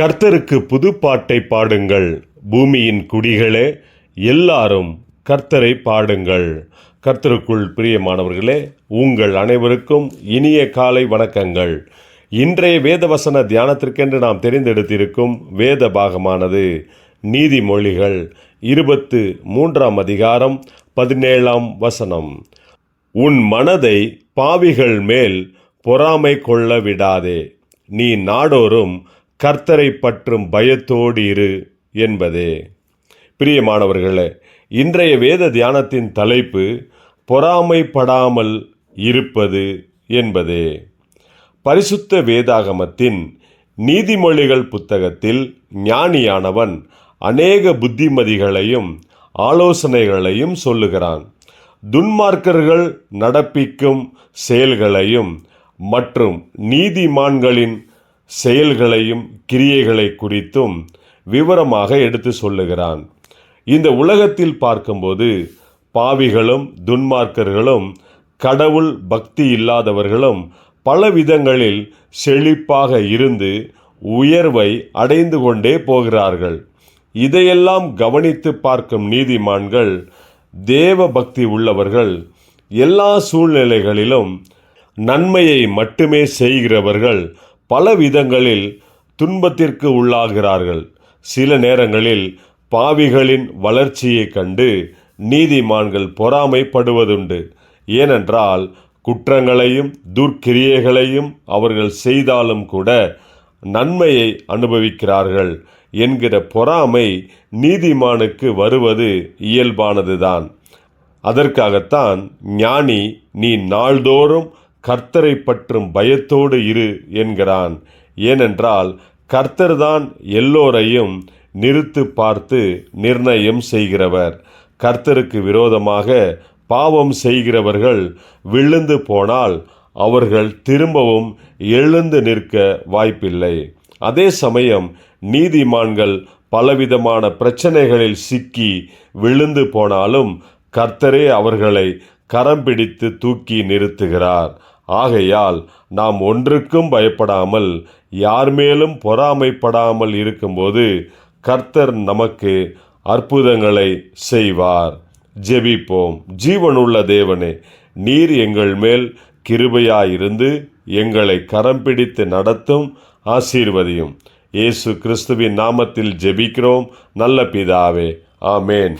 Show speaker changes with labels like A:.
A: கர்த்தருக்கு புதுப்பாட்டை பாடுங்கள். பூமியின் குடிகளே எல்லாரும் கர்த்தரை பாடுங்கள். கர்த்தருக்குள் பிரியமானவர்களே உங்கள் அனைவருக்கும் இனிய காலை வணக்கங்கள். இன்றைய வேதவசன தியானத்திற்கென்று நாம் தெரிந்தெடுத்திருக்கும் வேத பாகமானது நீதிமொழிகள் இருபத்து மூன்றாம் அதிகாரம் பதினேழாம் வசனம். உன் மனதை பாவிகள் மேல் பொறாமை கொள்ள விடாதே. நீ நாடோறும் கர்த்தரை பற்றும் பயத்தோடு இரு என்பதே. பிரியமானவர்களே இன்றைய வேத தியானத்தின் தலைப்பு பொறாமைப்படாமல் இருப்பது என்பதே. பரிசுத்த வேதாகமத்தின் நீதிமொழிகள் புத்தகத்தில் ஞானியானவன் அநேக புத்திமதிகளையும் ஆலோசனைகளையும் சொல்லுகிறான். துன்மார்க்கர்கள் நடப்பிக்கும் செயல்களையும் மற்றும் நீதிமான்களின் செயல்களையும் கிரியைகளை குறித்தும் விவரமாக எடுத்து சொல்லுகிறான். இந்த உலகத்தில் பார்க்கும்போது பாவிகளும் துன்மார்க்கர்களும் கடவுள் பக்தி இல்லாதவர்களும் பல விதங்களில் செழிப்பாக இருந்து உயர்வை அடைந்து கொண்டே போகிறார்கள். இதையெல்லாம் கவனித்து பார்க்கும் நீதிமான்கள் தேவ பக்தி உள்ளவர்கள் எல்லா சூழ்நிலைகளிலும் நன்மையை மட்டுமே செய்கிறவர்கள் பல விதங்களில் துன்பத்திற்கு உள்ளாகிறார்கள். சில நேரங்களில் பாவிகளின் வளர்ச்சியைக் கண்டு நீதிமான்கள் பொறாமைப்படுவதுண்டு. ஏனென்றால் குற்றங்களையும் துர்க்கிரியைகளையும் அவர்கள் செய்தாலும் கூட நன்மையை அனுபவிக்கிறார்கள் என்கிற பொறாமை நீதிமானுக்கு வருவது இயல்பானதுதான். அதற்காகத்தான் ஞானி நீ நாள்தோறும் கர்த்தரை பற்றும் பயத்தோடு இரு என்கிறான். ஏனென்றால் கர்த்தர்தான் எல்லோரையும் நிறுத்து பார்த்து நிர்ணயம் செய்கிறவர். கர்த்தருக்கு விரோதமாக பாவம் செய்கிறவர்கள் விழுந்து போனால் அவர்கள் திரும்பவும் எழுந்து நிற்க வாய்ப்பில்லை. அதே சமயம் நீதிமான்கள் பலவிதமான பிரச்சனைகளில் சிக்கி விழுந்து போனாலும் கர்த்தரே அவர்களை கரம் பிடித்து தூக்கி நிறுத்துகிறார். ஆகையால் நாம் ஒன்றுக்கும் பயப்படாமல் யார் மேலும் பொறாமைப்படாமல் இருக்கும்போது கர்த்தர் நமக்கு அற்புதங்களை செய்வார். ஜெபிப்போம். ஜீவனுள்ள தேவனே நீர் எங்கள் மேல் கிருபையாயிருந்து எங்களை கரம் பிடித்து நடத்தும் ஆசீர்வதியும். இயேசு கிறிஸ்துவின் நாமத்தில் ஜெபிக்கிறோம். நல்ல பிதாவே. ஆமேன்.